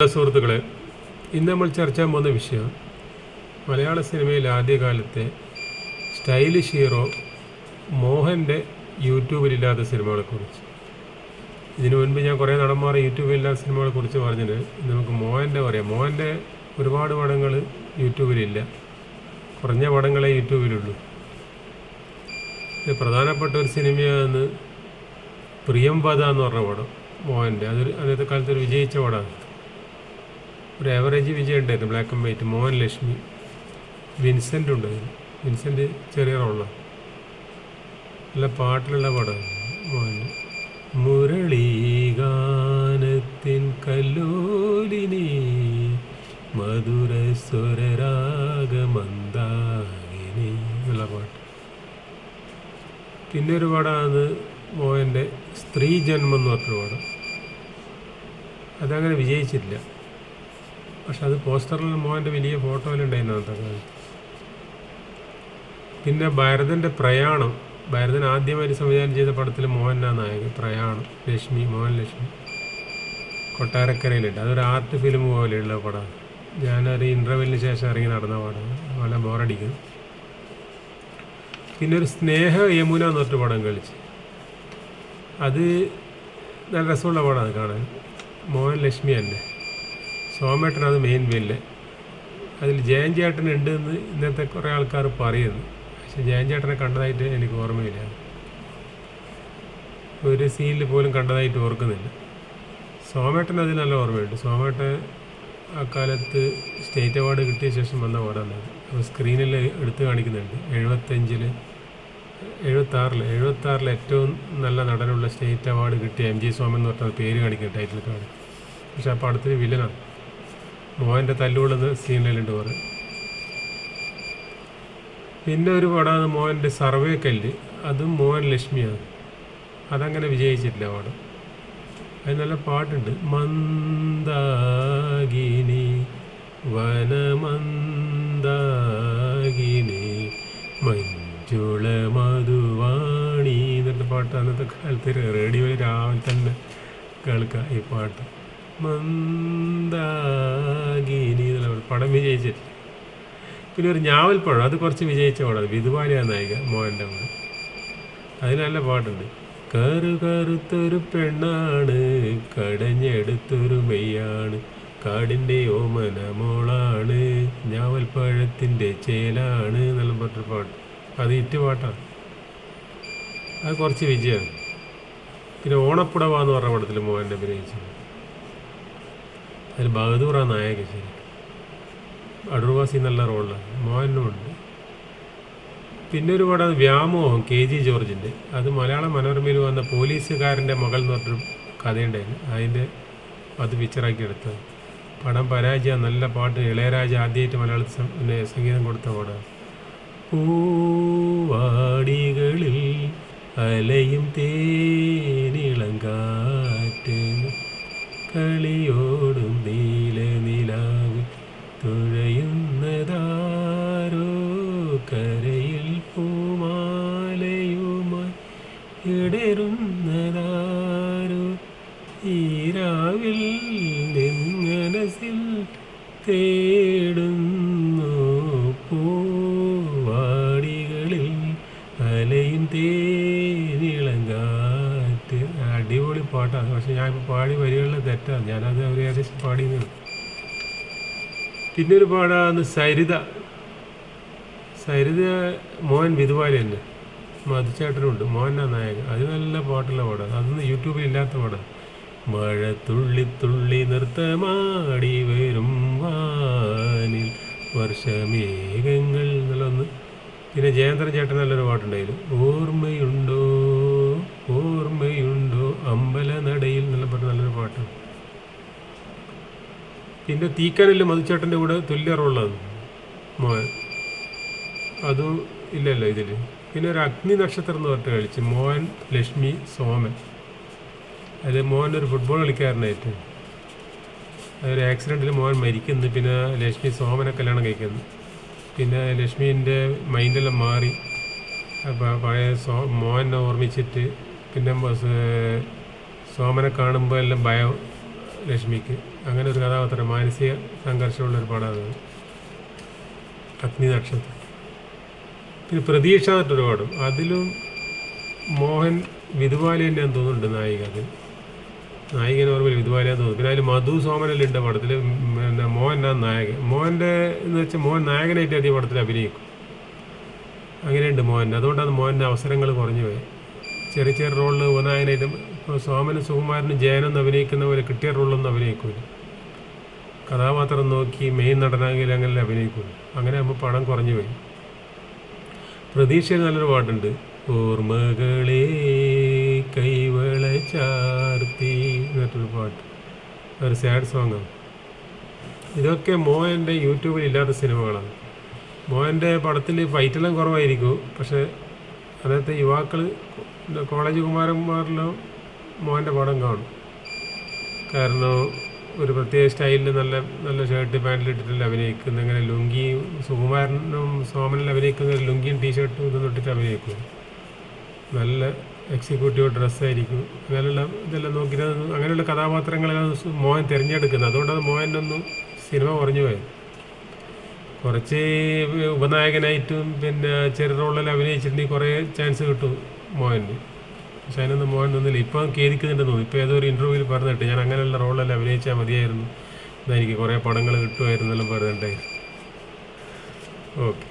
സുഹൃത്തുക്കളെ ഇന്ന് നമ്മൾ ചർച്ച ചെയ്യാൻ പോകുന്ന വിഷയം മലയാള സിനിമയിൽ ആദ്യകാലത്തെ സ്റ്റൈലിഷ് ഹീറോ മോഹന്റെ യൂട്യൂബിലില്ലാത്ത സിനിമകളെക്കുറിച്ച് ഇതിനു മുൻപ് ഞാൻ കുറേ നടന്മാർ യൂട്യൂബിലില്ലാത്ത സിനിമകളെക്കുറിച്ച് പറഞ്ഞത് നമുക്ക് മോഹന്റെ പറയാം. മോഹന്റെ ഒരുപാട് പടങ്ങൾ യൂട്യൂബിലില്ല കുറഞ്ഞ പടങ്ങളെ യൂട്യൂബിലുള്ളൂ പ്രധാനപ്പെട്ട ഒരു സിനിമയാണ് പ്രിയംപദ എന്ന് പറഞ്ഞ പടം മോഹന്റെ അതൊരു അന്നത്തെ കാലത്ത് ഒരു വിജയിച്ച പടമാണ്. ഒരു ആവറേജ് വിജയം ഉണ്ടായിരുന്നു. Black and white Mohan Lakshmi Vincent ഉണ്ട് വിൻസെന്റ് ചെറിയ റോളാണ് നല്ല പാട്ടിലുള്ള പടമാണ് മോഹന്റെ മുരളീഗാനത്തിൻ കല്ലോലിനി മധുര സ്വരരാഗമന്ദാകിനി എന്നുള്ള പാട്ട്. പിന്നെ ഒരു പടമാണ് മോഹന്റെ സ്ത്രീ ജന്മം എന്ന് പറഞ്ഞൊരു പടം. അതങ്ങനെ വിജയിച്ചില്ല. പക്ഷെ അത് പോസ്റ്ററിൽ മോഹന്റെ വലിയ ഫോട്ടോയിലുണ്ടായിരുന്നു കാലത്ത് പിന്നെ ഭരതന്റെ പ്രയാണം. ഭരതൻ ആദ്യമായിട്ട് സംവിധാനം ചെയ്ത പടത്തിൽ മോഹൻലാൽ നായകൻ. പ്രയാണം ലക്ഷ്മി മോഹൻ ലക്ഷ്മി. കൊട്ടാരക്കരയിലുണ്ട്. അതൊരു ആർട്ട് ഫിലിം പോലെയുള്ള പടമാണ്. ഞാനൊരു ഇന്റർവെല്ലിന് ശേഷം ഇറങ്ങി നടന്ന പടമാണ്. വളരെ ബോറടിക്കും. പിന്നെ ഒരു സ്നേഹ യമുന എന്ന് പടം കളിച്ച്. അത് നല്ല രസമുള്ള പടമാണ് കാണാൻ. മോഹൻ ലക്ഷ്മി തന്നെ. സോമേട്ടൻ അത് മെയിൻ വില്ലൻ അതിൽ ജയൻ ചേട്ടൻ ഉണ്ട് എന്ന് ഇന്നത്തെ കുറേ ആൾക്കാർ പറയുന്നു. പക്ഷെ ജയൻ ചേട്ടനെ കണ്ടതായിട്ട് എനിക്ക് ഓർമ്മയില്ല. ഒരു സീനിൽ പോലും കണ്ടതായിട്ട് ഓർക്കുന്നില്ല. സോമേട്ടൻ അതിൽ നല്ല ഓർമ്മയുണ്ട്. സോമേട്ടൻ അക്കാലത്ത് സ്റ്റേറ്റ് അവാർഡ് കിട്ടിയ ശേഷം വന്ന പടമാണ് അപ്പോൾ സ്ക്രീനിൽ എടുത്തു കാണിക്കുന്നുണ്ട്. എഴുപത്തഞ്ചിൽ എഴുപത്താറിൽ എഴുപത്താറിൽ ഏറ്റവും നല്ല നടനുള്ള സ്റ്റേറ്റ് അവാർഡ് കിട്ടിയ എം ജി സോമൻ എന്ന് പറഞ്ഞ പേര് കാണിക്കുന്ന ടൈറ്റിൽ കാണിക്കും പക്ഷേ ആ പടത്തിന് വില്ലനാണ് മോഹന്റെ തല്ലുകൊള്ളുന്ന സീനിലുണ്ട് കുറേ പിന്നെ ഒരു പടമാണ് മോഹന്റെ സർവേ കല്ല്. അതും മോഹൻ ലക്ഷ്മിയാണ്. അതങ്ങനെ വിജയിച്ചിട്ടില്ല പടം. അത് നല്ല പാട്ടുണ്ട്. മന്ദാഗിനി വനമന്ദാഗിനി മഞ്ജുള മധുവാണി എന്നിട്ട് പാട്ട് അന്നത്തെ കാലത്ത് റേഡിയോയിൽ രാവിലെ തന്നെ കേൾക്കുക ഈ പാട്ട്. മന്ദാകിനി പാട്ട്. പടം വിജയിച്ചിട്ടില്ല പിന്നെ ഒരു ഞാവൽപ്പഴം അത് കുറച്ച് വിജയിച്ച പടമാണ് വിധുവാനിയ നായിക മോഹന്റെ പടം അതിന് നല്ല പാട്ടുണ്ട്. കറു കറുത്തൊരു പെണ്ണാണ് കടഞ്ഞെടുത്തൊരു മെയ്യാണ് കാടിന്റെ ഓമന മോളാണ് ഞാവൽപ്പഴത്തിന്റെ ചേലാണ് എന്നുള്ള പറഞ്ഞൊരു പാട്ട്. അത് ഇറ്റ് പാട്ടാണ് അത് കുറച്ച് വിജയമാണ്. പിന്നെ ഓണപ്പുടവ എന്ന് പറഞ്ഞ പടത്തിൽ മോഹന്റെ അഭിനയിച്ചത് അതിൽ ബഹദൂറ നായക ശരി. അടൂർവാസി റോളാണ് മോഹനും ഉണ്ട് പിന്നെ ഒരു പടം വ്യാമോഹം കെ ജി ജോർജിന്റെ അത് മലയാള മനോരമയിൽ വന്ന പോലീസുകാരന്റെ മകൾ എന്ന് പറഞ്ഞൊരു കഥയുണ്ടായിരുന്നു. അതിന്റെ അത് പിക്ചറാക്കി എടുത്തത്. പടം പരാജയ നല്ല പാട്ട്. ഇളയരാജ ആദ്യമായിട്ട് മലയാളത്തിൽ പിന്നെ സംഗീതം കൊടുത്ത പാടാണ് പൂവാടികളിൽ അലയും തേനിളം കാറ്റ് കളിയോടും നീല നിലാവ് തുഴയുന്നതാരോ? കരയിൽ പൂമാലയുമായി ഇടരുന്നതാരോ? ഈരാവിൽ നിങ്ങനസിൽ തേടുന്നു പൂവാടികളിൽ അലയും തേനിളങ്കാറ്റ് അടിപൊളി പാട്ടാണ്. പക്ഷെ ഞാൻ ഇപ്പോൾ പാടി വരികളിൽ തെറ്റാണ്. ഞാനത് അവർ ഏകദേശം പാടി പിന്നെ ഒരു പാടാണ് സരിത. സരിത മോഹൻ വിധുവാലി തന്നെ. മധുചേട്ടനുണ്ട്. മോഹനാ നായകൻ. അത് നല്ല പാട്ടുള്ള പാടാണ്. അതൊന്നും യൂട്യൂബിൽ ഇല്ലാത്ത പാടാണ്. മഴ തുള്ളി തുള്ളി നൃത്തമാടി വരും വാനിൽ വർഷമേഘങ്ങൾ എന്നുള്ളൊന്ന് പിന്നെ ജയേന്ദ്രൻ ചേട്ടൻ നല്ലൊരു പാട്ടുണ്ടായിരുന്നു. ഓർമ്മയുണ്ടോ? ഓർമ്മയുണ്ടോ അമ്പല നടയിൽ എന്നുള്ള പറഞ്ഞ നല്ലൊരു പാട്ട്. പിന്നെ തീക്കാനല്ല മധുച്ചേട്ടന്റെ കൂടെ തുല്യറുള്ളത് മോൻ. അതും ഇല്ലല്ലോ ഇതിൽ പിന്നെ ഒരു അഗ്നി നക്ഷത്രം എന്ന് പറഞ്ഞിട്ട് കളിച്ച് മോഹൻ ലക്ഷ്മി സോമൻ. അത് മോഹൻ ഒരു ഫുട്ബോൾ കളിക്കാരനായിട്ട്. അതൊരു ആക്സിഡന്റിൽ മോഹൻ മരിക്കുന്നു പിന്നെ ലക്ഷ്മി സോമനെ കല്യാണം കഴിക്കുന്നു. പിന്നെ ലക്ഷ്മീന്റെ മൈൻഡെല്ലാം മാറി. അപ്പോൾ പഴയ സോ മോഹനെ ഓർമ്മിച്ചിട്ട് പിന്നെ സോമനെ കാണുമ്പോൾ എല്ലാം ഭയം ലക്ഷ്മിക്ക്. അങ്ങനെ ഒരു കഥാപാത്രം മാനസിക സംഘർഷമുള്ള ഒരു പടമാണ് അഗ്നി നക്ഷത്രം. പിന്നെ പ്രതീക്ഷ എന്നിട്ടൊരു പാടും. അതിലും മോഹൻ വിധുവാലി തന്നെയാന്ന് തോന്നുന്നുണ്ട് നായിക അതിൽ നായികനെ ഓർമ്മയിൽ വിധുവാലിയാന്ന് തോന്നുന്നു. പിന്നെ അതിൽ മധു സോമനല്ലുണ്ട് പടത്തിൽ പിന്നെ മോഹനാണ് നായകൻ. മോഹന്റെ എന്ന് വെച്ചാൽ മോഹൻ നായകനായിട്ട് അധികം പടത്തിൽ അഭിനയിക്കും. അങ്ങനെയുണ്ട് മോഹൻ അതുകൊണ്ടാണ് മോഹന്റെ അവസരങ്ങൾ കുറഞ്ഞു പോയത് ചെറിയ ചെറിയ റോളിൽ ഉപനായകനായിട്ടും സോമനും സുകുമാരനും ജയനൊന്നും അഭിനയിക്കുന്ന പോലെ കിട്ടിയ റോളൊന്നും അഭിനയിക്കൂല. കഥാപാത്രം നോക്കി മെയിൻ നടനാങ്കിൽ അങ്ങനെ അഭിനയിക്കൂല. അങ്ങനെ ആകുമ്പോൾ പടം കുറഞ്ഞു വരും പ്രതീക്ഷയിൽ നല്ലൊരു പാട്ടുണ്ട്. ഓർമ്മകളെ കൈവള ചാർത്തി എന്നിട്ടൊരു പാട്ട്. ഒരു സാഡ് സോങ്ങാണ് ഇതൊക്കെ മോഹന്റെ യൂട്യൂബിൽ ഇല്ലാത്ത സിനിമകളാണ്. മോഹന്റെ പടത്തിൽ ഫൈറ്റെല്ലാം കുറവായിരിക്കും. പക്ഷേ അദ്ദേഹത്തെ യുവാക്കൾ കോളേജ് കുമാരന്മാരിലും മോഹന്റെ പടം കാണും. കാരണം ഒരു പ്രത്യേക സ്റ്റൈലിൽ നല്ല നല്ല ഷർട്ട് പാന്റിൽ ഇട്ടിട്ടില്ല അഭിനയിക്കുന്ന അങ്ങനെ ലുങ്കി സുകുമാരനും സോമനിൽ അഭിനയിക്കുന്ന ലുങ്കിയും ടീഷർട്ടും ഇതൊന്നും ഇട്ടിട്ട് അഭിനയിക്കും നല്ല എക്സിക്യൂട്ടീവ് ഡ്രസ്സായിരിക്കും അങ്ങനെയുള്ള ഇതെല്ലാം നോക്കിയിട്ട് അങ്ങനെയുള്ള കഥാപാത്രങ്ങളെല്ലാം മോഹൻ തിരഞ്ഞെടുക്കുന്നത്. അതുകൊണ്ടാണ് മോഹനൊന്നും സിനിമ കുറഞ്ഞു പോയത്. കുറച്ച് ഉപനായകനായിട്ടും പിന്നെ ചെറിയ റോളിൽ അഭിനയിച്ചിട്ടുണ്ടെങ്കിൽ കുറേ ചാൻസ് കിട്ടും മോഹന്. പക്ഷെ അതിനൊന്നും മോഹൻ നിന്നില്ല. ഇപ്പോൾ ഖേദിക്കുന്നുണ്ടെന്ന് തോന്നുന്നു. ഇപ്പോൾ ഏതോ ഒരു ഇന്റർവ്യൂവിൽ പറഞ്ഞിട്ട് ഞാൻ അങ്ങനെയുള്ള റോളെല്ലാം അഭിനയിച്ചാൽ മതിയായിരുന്നു. എനിക്ക് കുറേ പടങ്ങൾ കിട്ടുമായിരുന്നെല്ലാം പറഞ്ഞിട്ടുണ്ടായിരുന്നു ഓക്കെ